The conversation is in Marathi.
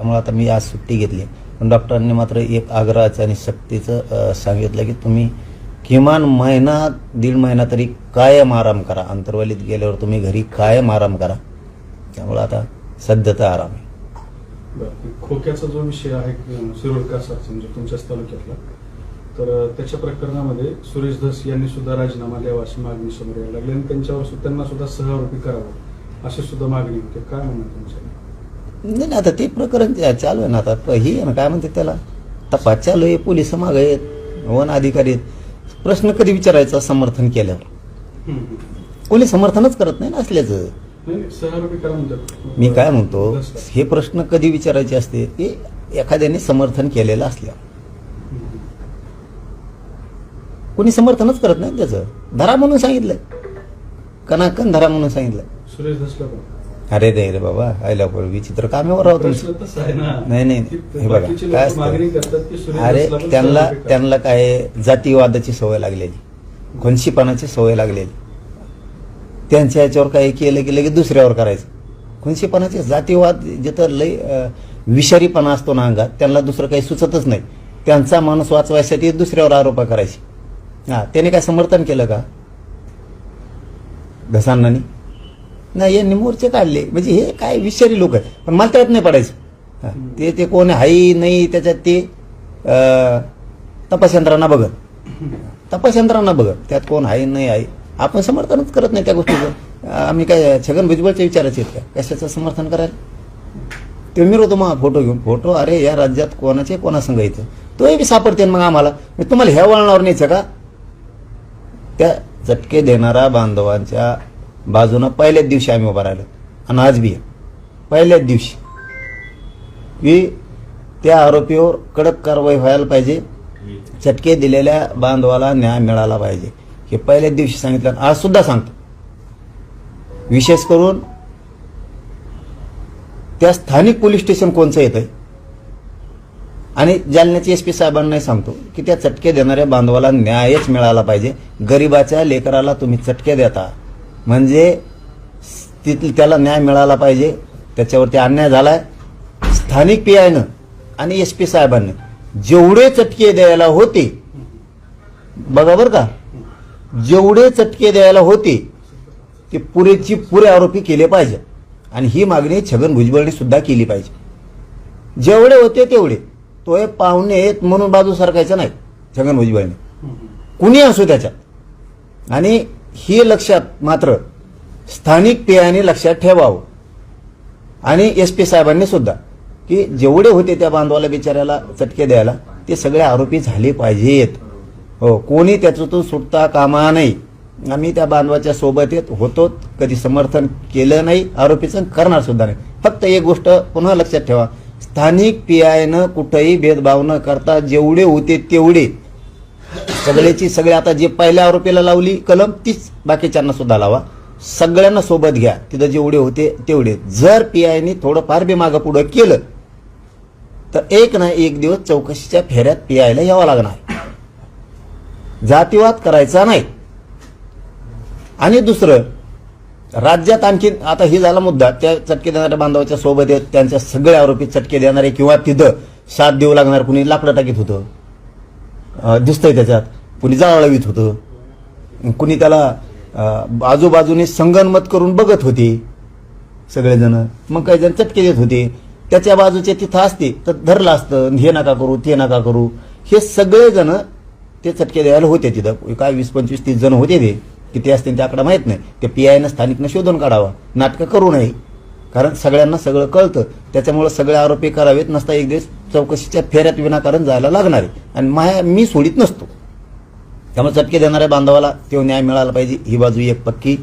त्यामुळे आता मी आज सुट्टी घेतली. पण डॉक्टरांनी मात्र एक आग्रहाचं आणि सक्तीचं सांगितलं की तुम्ही किमान महिना दीड महिना तरी कायम आराम करा. अंतर्वालीत गेल्यावर तुम्ही घरी कायम आराम करा. त्यामुळे आता सध्या तर आराम आहे. बरं. खोक्याचा जो विषय आहे अं, म्हणजे तुमच्याच तालुक्यातला तर त्याच्या प्रकरणामध्ये सुरेश धस यांनी सुद्धा राजीनामा द्यावा अशी मागणी समोर यायला लागली. आणि त्यांच्यावर त्यांना सुद्धा सहआरोपी करावं अशी सुद्धा मागणी होते. काय म्हणणं तुमचं नाही नाही, आता ते प्रकरण चालू आहे ना आता हे आहे ना काय म्हणते त्याला? तपास चालू आहे पोलीस माग आहेत वन अधिकारी आहेत. प्रश्न कधी विचारायचा समर्थन केल्यावर? कोणी समर्थनच करत नाही ना असल्याचं. मी काय म्हणतो हे प्रश्न कधी विचारायचे असते की एखाद्याने समर्थन केलेलं असल्यावर. कोणी समर्थनच करत नाही त्याचं. धरा म्हणून सांगितलंय कनाकन धरा म्हणून सांगितलं. सुरेश अरे नाही रे बाबा आयला विचित्र कामेवर राहतो. नाही नाही हे बघा काय असतं? अरे त्यांना. त्यांना काय जातीवादाची सवय लागलेली. खुनशीपणाची सवय लागलेली. त्यांच्या याच्यावर काही केलं की लगेच दुसऱ्यावर करायचं. खुनशीपणाचे जातीवाद जिथं लय विषारीपणा असतो ना अंगात त्यांना दुसरं काही सुचतच नाही. त्यांचा माणूस वाचवायसाठी दुसऱ्यावर आरोप करायचे. हा त्याने काय समर्थन केलं का? घसांनानी? नाही यांनी मोर्चे काढले. म्हणजे हे काय विषारी लोक आहेत. पण मला त्यात नाही पडायचं. ते ते कोण आहे नाही त्याच्यात ते तपासयंत्रांना बघत. तपासयंत्रांना बघत. त्यात कोण आहे नाही आहे. आपण समर्थनच करत नाही त्या गोष्टीचं. आम्ही काय छगन भुजबळच्या विचाराचे आहेत का? कशाचं समर्थन करायला? ते मिरवतो मग फोटो घेऊन. फोटो अरे या राज्यात कोणाचे कोणासंग येतं तोही बी सापडते मग आम्हाला. मी तुम्हाला ह्या वळणावर न्यायचं का? त्या चटके देणाऱ्या बांधवांच्या बाजूनं पहिल्याच दिवशी आम्ही उभा राहिलो. आणि आज बी पहिल्याच दिवशी. की त्या आरोपीवर कडक कारवाई व्हायला पाहिजे. चटके दिलेल्या बांधवाला न्याय मिळाला पाहिजे. हे पहिल्याच दिवशी सांगितलं आज सुद्धा सांगतो. विशेष करून त्या स्थानिक पोलीस स्टेशन कोणचं येतंय? आणि जालन्याचे एस पी साहेबांनाही सांगतो की त्या चटके देणाऱ्या बांधवाला न्यायच मिळाला पाहिजे. गरिबाच्या लेकराला तुम्ही चटके देता. म्हणजे तिथलं त्याला न्याय मिळाला पाहिजे. त्याच्यावरती अन्याय झालाय. स्थानिक पी आयनं आणि एस पी साहेबांनी जेवढे चटके द्यायला होते बघा बरं का जेवढे चटके द्यायला होते ते पुरेची पुरे आरोपी केले पाहिजे. आणि ही मागणी छगन भुजबळने सुद्धा केली पाहिजे. जेवढे होते तेवढे. तो हे पाहुणे आहेत म्हणून बाजू सरकायचं नाही छगन भुजबळने. कुणी असो त्याच्यात. आणि हे लक्षात मात्र स्थानिक पेयाने लक्षात ठेवावं. आणि एस पी साहेबांनी सुद्धा की जेवढे होते त्या बांधवाला बिचाऱ्याला चटके द्यायला ते सगळे आरोपी झाले पाहिजेत. हो कोणी त्याच्यातून सुटता कामा नाही आम्ही त्या बांधवाच्या सोबत येत होतो कधी समर्थन केलं नाही आरोपीचं करणार सुद्धा नाही. फक्त एक गोष्ट पुन्हा लक्षात ठेवा. स्थानिक पी आयनं कुठंही भेदभाव न करता जेवढे होते तेवढे सगळ्याची सगळे आता जे पहिल्या आरोपीला लावली कलम तीच बाकीच्यांना सुद्धा लावा. सगळ्यांना सोबत घ्या. तिथं जेवढे होते तेवढे. जर पीआयने थोडंफार बी मागं पुढं केलं तर एक ना एक दिवस चौकशीच्या फेऱ्यात पीआयला यावं लागणार. जातीवाद करायचा नाही. आणि दुसरं राज्यात आणखी आता ही झाला मुद्दा त्या चटके देणाऱ्या बांधवाच्या सोबत आहेत त्यांच्या सगळे आरोपी चटके देणारे किंवा तिथं साथ देऊ लागणार कुणी लाकडं टाकीत होतं. दिसतंय त्याच्यात. कुणी जाळवीत होतं. कुणी त्याला आजूबाजूने संगनमत करून बघत होते. सगळेजण. मग काही जण चटके देत होते. त्याच्या बाजूचे तिथं असते तर धरलं असतं हे नका करू ते नका करू. हे सगळेजण ते चटके द्यायला होते तिथं. काय वीस पंचवीस तीस जण होते ते. किती असतील ते आकडा माहीत नाही. ते पी आयनं स्थानिकनं शोधून काढावा. नाटकं करू नये. कारण सगळ्यांना सगळं कळतं. त्याच्यामुळे सगळे आरोपी करावेत नसता एक दिवस चौकशीच्या फेऱ्यात विनाकारण जायला लागणार आहे. आणि माया मी सोडित नसतो. त्यामुळे चटके देणाऱ्या बांधवाला तो न्याय मिळाला पाहिजे. ही बाजू एक पक्की.